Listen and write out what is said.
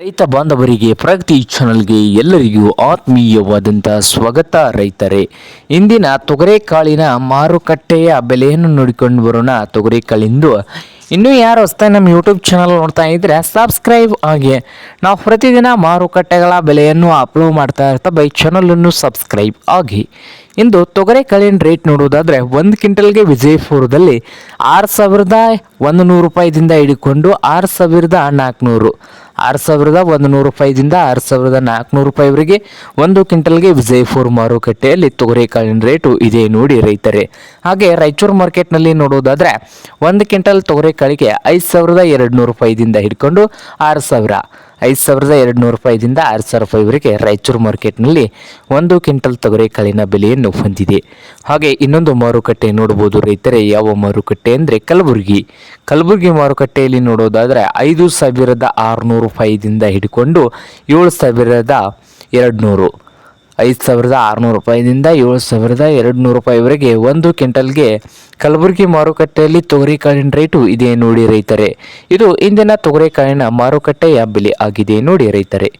ರೈತ ಬಾಂಧವರಿಗೆ ಪ್ರಗತಿ ಚಾನಲ್ಗೆ ಎಲ್ಲರಿಗೂ ಆತ್ಮೀಯವಾದಂಥ ಸ್ವಾಗತ. ರೈತರೇ, ಇಂದಿನ ತೊಗರೆಕಾಳಿನ ಮಾರುಕಟ್ಟೆಯ ಬೆಲೆಯನ್ನು ನೋಡಿಕೊಂಡು ಬರೋಣ. ತೊಗರೆಕಾಳಿಂದು ಇನ್ನೂ ಯಾರು ಹೊಸ್ತಾಗಿ ನಮ್ಮ ಯೂಟ್ಯೂಬ್ ಚಾನಲ್ ನೋಡ್ತಾ ಇದ್ದರೆ ಸಬ್ಸ್ಕ್ರೈಬ್ ಆಗಿ ನಾವು ಪ್ರತಿದಿನ ಮಾರುಕಟ್ಟೆಗಳ ಬೆಲೆಯನ್ನು ಅಪ್ಲೋಡ್ ಮಾಡ್ತಾ ಇರ್ತಾ ಬೈ ಚಾನಲನ್ನು ಸಬ್ಸ್ಕ್ರೈಬ್ ಆಗಿ ಇಂದು ತೊಗರೆಕಾಳಿನ ರೇಟ್ ನೋಡುವುದಾದರೆ ಒಂದು ಕ್ವಿಂಟಲ್ಗೆ ವಿಜಯಪುರದಲ್ಲಿ ಆರು ಸಾವಿರದ ಒಂದು ನೂರು ರೂಪಾಯಿದಿಂದ ಹಿಡಿಕೊಂಡು ಆರು ಸಾವಿರದ ನಾಲ್ಕುನೂರು. ಆರು ಸಾವಿರದ ಒಂದು ನೂರು ರೂಪಾಯಿದಿಂದ ಆರು ಸಾವಿರದ ನಾಲ್ಕುನೂರು ರೂಪಾಯಿವರೆಗೆ ಒಂದು ಕ್ವಿಂಟಲ್ಗೆ ವಿಜಯಪುರ ಮಾರುಕಟ್ಟೆಯಲ್ಲಿ ತೊಗರೆಕಾಳಿನ ರೇಟು ಇದೆ ನೋಡಿ ರೈತರೇ. ಹಾಗೆ ರಾಯಚೂರು ಮಾರ್ಕೆಟ್ನಲ್ಲಿ ನೋಡೋದಾದರೆ ಒಂದು ಕ್ವಿಂಟಲ್ ತೊಗರೆಕಾಳಿಗೆ ಐದು ಸಾವಿರದ ಎರಡು ನೂರು ರೂಪಾಯಿದಿಂದ ಹಿಡ್ಕೊಂಡು ಆರು ಸಾವಿರ. ಐದು ಸಾವಿರದ ಎರಡು ನೂರು ರೂಪಾಯಿದಿಂದ ಆರು ಸಾವಿರ ರೂಪಾಯಿವರೆಗೆ ರಾಯಚೂರು ಮಾರ್ಕೆಟ್ನಲ್ಲಿ ಒಂದು ಕ್ವಿಂಟಲ್ ತೊಗರೆಕಾಳಿನ ಬೆಲೆಯನ್ನು ಹೊಂದಿದೆ. ಹಾಗೆ ಇನ್ನೊಂದು ಮಾರುಕಟ್ಟೆ ನೋಡ್ಬೋದು ರೈತರೇ, ಯಾವ ಮಾರುಕಟ್ಟೆ ಅಂದರೆ ಕಲಬುರಗಿ. ಕಲಬುರಗಿ ಮಾರುಕಟ್ಟೆಯಲ್ಲಿ ನೋಡೋದಾದರೆ ಐದು ಸಾವಿರದ ಆರುನೂರು ರೂಪಾಯಿದಿಂದ ಹಿಡ್ಕೊಂಡು ಏಳು ಸಾವಿರದ ಎರಡು ನೂರು ಐದು ಸಾವಿರದ ಆರುನೂರು ರೂಪಾಯಿದಿಂದ ಏಳು ಸಾವಿರದ ಎರಡು ನೂರು ರೂಪಾಯಿವರೆಗೆ ಒಂದು ಕ್ವಿಂಟಲ್ಗೆ ಕಲಬುರಗಿ ಮಾರುಕಟ್ಟೆಯಲ್ಲಿ ತೊಗರಿಕಾಳಿನ ರೇಟು ಇದೆ ನೋಡಿ ರೈತರೇ. ಇದು ಇಂದಿನ ತೊಗರಿಕಾಳಿನ ಮಾರುಕಟ್ಟೆಯ ಬೆಲೆ ಆಗಿದೆ ನೋಡಿ ರೈತರೇ.